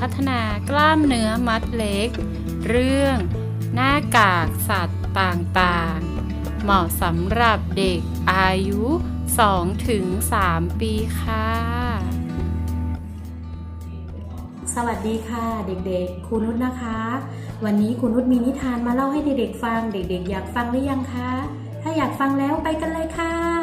พัฒนากล้ามเนื้อมัดเล็ก เรื่อง หน้ากากสัตว์ต่างๆ เหมาะสำหรับเด็กอายุ 2-3 ปีค่ะ สวัสดีค่ะ เด็กๆครูนุชนะคะ วันนี้ครูนุชมีนิทานมาเล่าให้เด็กๆฟัง เด็กๆ อยากฟังหรือยังคะ ถ้าอยากฟังแล้วไปกันเลยค่ะ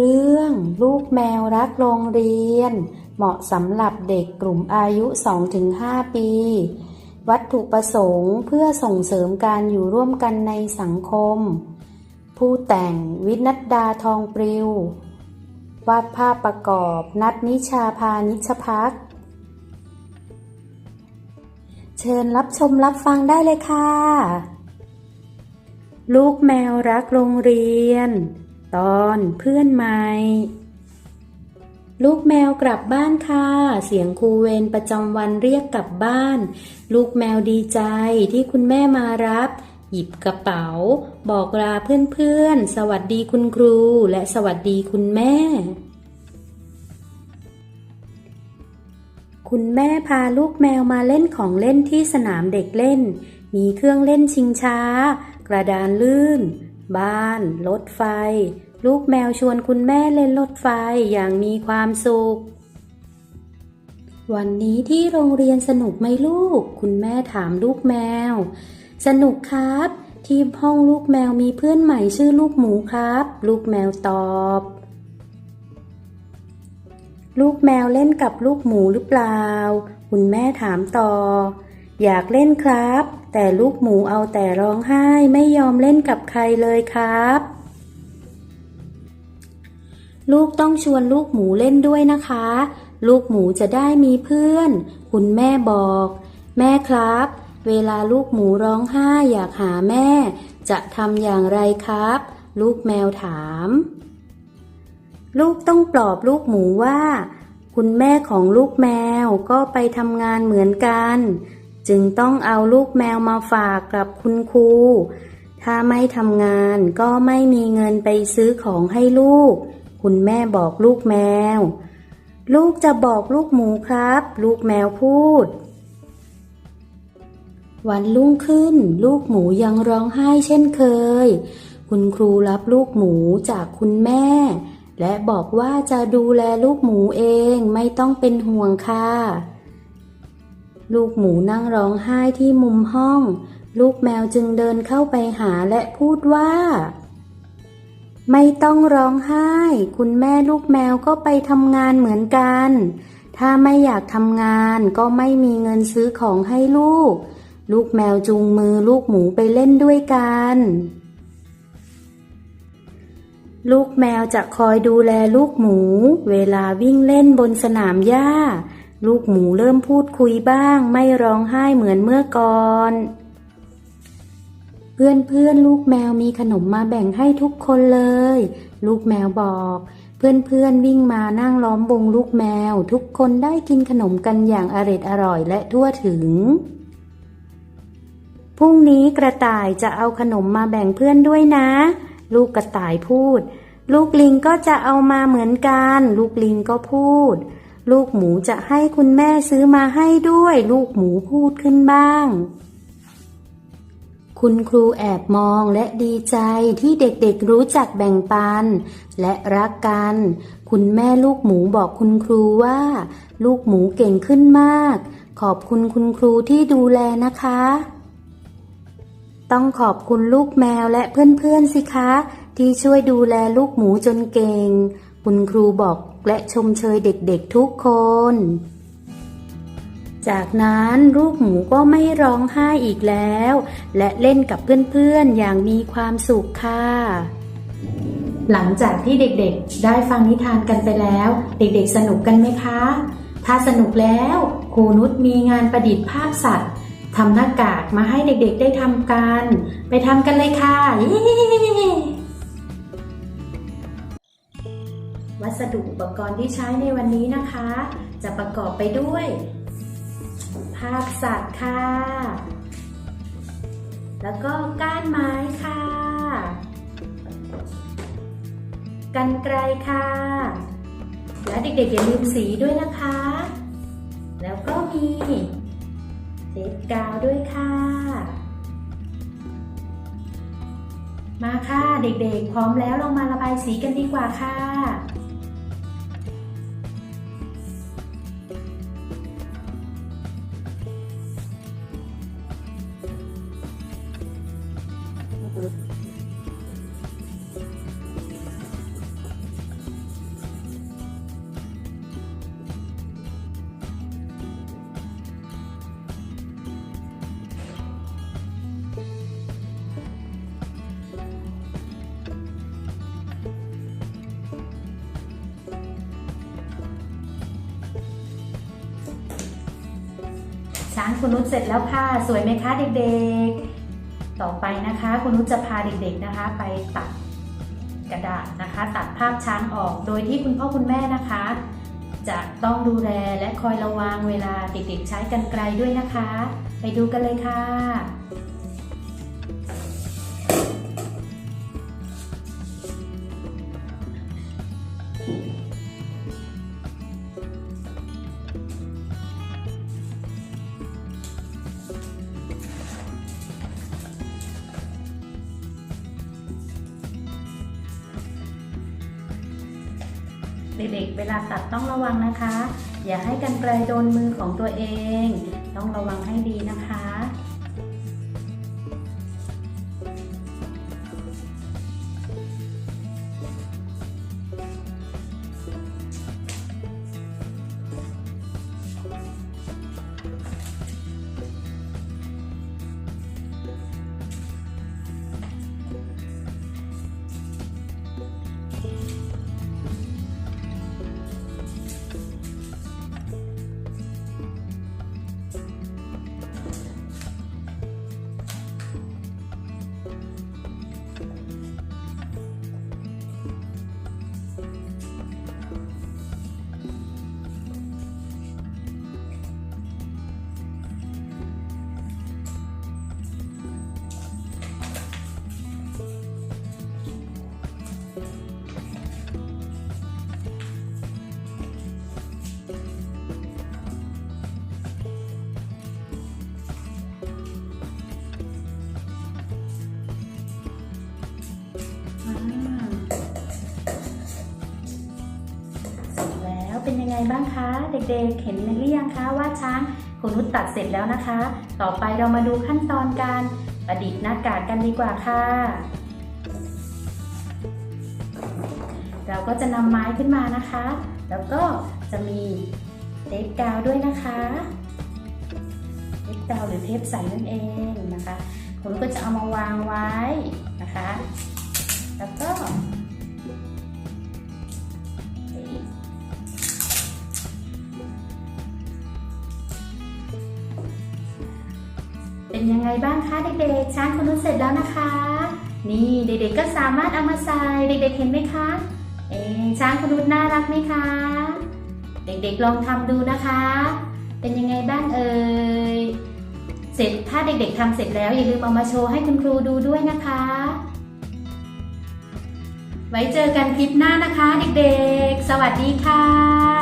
เรื่องลูกแมวรักโรงเรียน เหมาะสำหรับเด็กกลุ่มอายุ 2-5 ปี วัตถุประสงค์เพื่อส่งเสริมการอยู่ร่วมกันในสังคม ผู้แต่งวินัดดาทองปลิว วาดภาพประกอบนัดนิชาพานิชพัก เชิญรับชมรับฟังได้เลยค่ะ ลูกแมวรักโรงเรียน ตอนเพื่อนใหม่ลูกแมวกลับบ้านค่ะ เสียงครูเวรประจำวันเรียกกลับบ้าน ลูกแมวดีใจที่คุณแม่มารับ หยิบกระเป๋า บอกลาเพื่อนๆ สวัสดีคุณครู และสวัสดีคุณแม่ คุณแม่พาลูกแมวมาเล่นของเล่นที่สนามเด็กเล่น มีเครื่องเล่นชิงช้า กระดานลื่น บ้าน รถไฟ ลูกแมวชวนคุณแม่เล่นรถไฟอย่างมีความสุข วันนี้ที่โรงเรียนสนุกไหมลูก คุณแม่ถามลูกแมว สนุกครับ ที่ห้องลูกแมวมีเพื่อนใหม่ชื่อลูกหมูครับ ลูกแมวตอบ ลูกแมวเล่นกับลูกหมูหรือเปล่า คุณแม่ถามต่อ อยากเล่นครับ แต่ลูกหมูเอาแต่ร้องไห้ไม่ยอมเล่นกับใครเลยครับ ลูกต้องชวนลูกหมูเล่นด้วยนะคะ ลูกหมูจะได้มีเพื่อน คุณแม่บอก แม่ครับ เวลาลูกหมูร้องไห้อยากหาแม่ จะทำอย่างไรครับ ลูกแมวถาม ลูกต้องปลอบลูกหมูว่า คุณแม่ของลูกแมวก็ไปทำงานเหมือนกัน จึงต้องเอาลูกแมวมาฝากกับคุณครู ถ้าไม่ทำงานก็ไม่มีเงินไปซื้อของให้ลูก คุณแม่บอกลูกแมว ลูกจะบอกลูกหมูครับ ลูกแมวพูด วันรุ่งขึ้น ลูกหมูยังร้องไห้เช่นเคย คุณครูรับลูกหมูจากคุณแม่ และบอกว่าจะดูแลลูกหมูเองไม่ต้องเป็นห่วงค่ะ ลูกหมูนั่งร้องไห้ที่มุมห้อง ลูกแมวจึงเดินเข้าไปหาและพูดว่า ไม่ต้องร้องไห้ คุณแม่ลูกแมวก็ไปทำงานเหมือนกัน ถ้าไม่อยากทำงานก็ไม่มีเงินซื้อของให้ลูก ลูกแมวจูงมือลูกหมูไปเล่นด้วยกันลูกแมวจะคอยดูแลลูกหมู เวลาวิ่งเล่นบนสนามหญ้า ลูกหมูเริ่มพูดคุยบ้าง ไม่ร้องไห้เหมือนเมื่อก่อน เพื่อนเพื่อนลูกแมวมีขนมมาแบ่งให้ทุกคนเลย ลูกแมวบอก เพื่อนเพื่อนวิ่งมานั่งล้อมวงลูกแมว ทุกคนได้กินขนมกันอย่างอร็ดอร่อยและทั่วถึง พรุ่งนี้กระต่ายจะเอาขนมมาแบ่งเพื่อนด้วยนะ ลูกกระต่ายพูด ลูกลิงก็จะเอามาเหมือนกัน ลูกลิงก็พูด ลูกหมูจะให้คุณแม่ซื้อมาให้ด้วย ลูกหมูพูดขึ้นบ้าง คุณครูแอบมองและดีใจที่เด็กๆรู้จักแบ่งปัน และรักกัน คุณแม่ลูกหมูบอกคุณครูว่า ลูกหมูเก่งขึ้นมาก ขอบคุณคุณครูที่ดูแลนะคะ ต้องขอบคุณลูกแมวและเพื่อนๆสิคะ ที่ช่วยดูแลลูกหมูจนเก่ง คุณครูบอก และชมเชยเด็กๆทุกคน จากนั้นลูกหมูก็ไม่ร้องไห้อีกแล้ว และเล่นกับเพื่อนๆอย่างมีความสุขค่ะ หลังจากที่เด็กๆ ได้ฟังนิทานกันไปแล้ว เด็กๆสนุกกันไหมคะ ถ้าสนุกแล้วครูนุชมีงานประดิษฐ์ภาพสัตว์ทำหน้ากากมาให้เด็กๆได้ทำกัน ไปทำกันเลยค่ะ สดุอุปกรณ์ที่ใช้ในวันนี้นะคะ จะประกอบไปด้วย ภาพสัตว์ค่ะ แล้วก็ก้านไม้ค่ะ กันไกลค่ะ และเด็กๆอย่าลืมสีด้วยนะคะ แล้วก็มีเทปกาวด้วยค่ะ มาค่ะเด็กๆ พร้อมแล้วเรามาระบายสีกันดีกว่าค่ะางคุณนุชเสร็จแล้วค่ะ สวยไหมคะเด็กๆ ต่อไปนะคะคุณนุชจะพาเด็กๆนะคะ ไปตัดกระดาษนะคะ ตัดภาพช้างออก โดยที่คุณพ่อคุณแม่นะคะ จะต้องดูแลและคอยระวังเวลาเด็กๆ ใช้กันไกลด้วยนะคะ ไปดูกันเลยค่ะเเวลาตัดต้องระวังนะคะ อย่าให้กันไกลโดนมือของตัวเอง ต้องระวังให้ดีนะคะ บ้างคะ เด็กๆ เห็นหรือยังคะว่าช้างคุณนุชตัดเสร็จแล้วนะคะ ต่อไปเรามาดูขั้นตอนการประดิษฐ์หน้ากากกันดีกว่าค่ะ เราก็จะนำไม้ขึ้นมานะคะ แล้วก็จะมีเทปกาวด้วยนะคะเทปกาวหรือเทปใสนั่นเองนะคะคุณก็จะเอามาวางไว้นะคะ แล้วก็ เป็นยังไงบ้างคะเด็กๆช้างคุณนุชเสร็จแล้วนะคะ นี่เด็กๆก็สามารถเอามาใส่เด็กๆเห็นไหมคะเอ๊ช้างคุณนุชน่ารักไหมคะ เด็กๆลองทำดูนะคะ เป็นยังไงบ้างเอ่ยเสร็จถ้าเด็กๆทำเสร็จแล้วอย่าลืมเอามาโชว์ให้คุณครูดูด้วยนะคะ ไว้เจอกันคลิปหน้านะคะ เด็กๆ สวัสดีค่ะ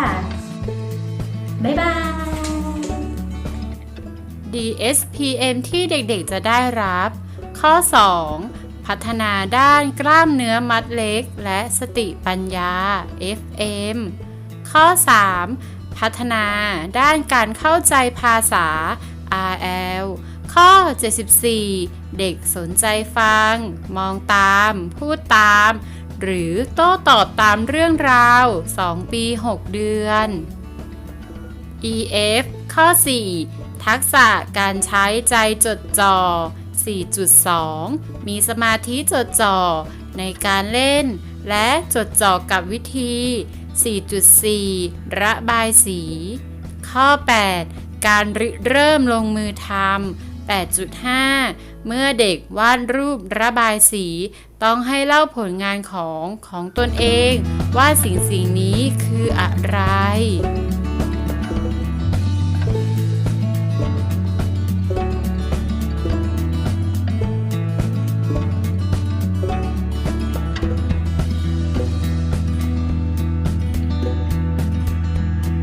DSPM ที่เด็กๆจะได้รับ ข้อ 2 พัฒนาด้านกล้ามเนื้อมัดเล็ก และสติปัญญา FM ข้อ 3 พัฒนาด้านการเข้าใจภาษา RL ข้อ 74 เด็กสนใจฟัง มองตาม พูดตาม หรือโต้ตอบตามเรื่องราว 2 ปี 6 เดือน EF ข้อ 4 ทักษะการใช้ใจจดจ่อ 4.2 มีสมาธิจดจ่อในการเล่น และจดจ่อกับวิธี 4.4 ระบายสี ข้อ 8 การริเริ่มลงมือทำ 8.5 เมื่อเด็กวาดรูประบายสี ต้องให้เล่าผลงานของของตนเอง ว่าสิ่งสิ่งนี้คืออะไร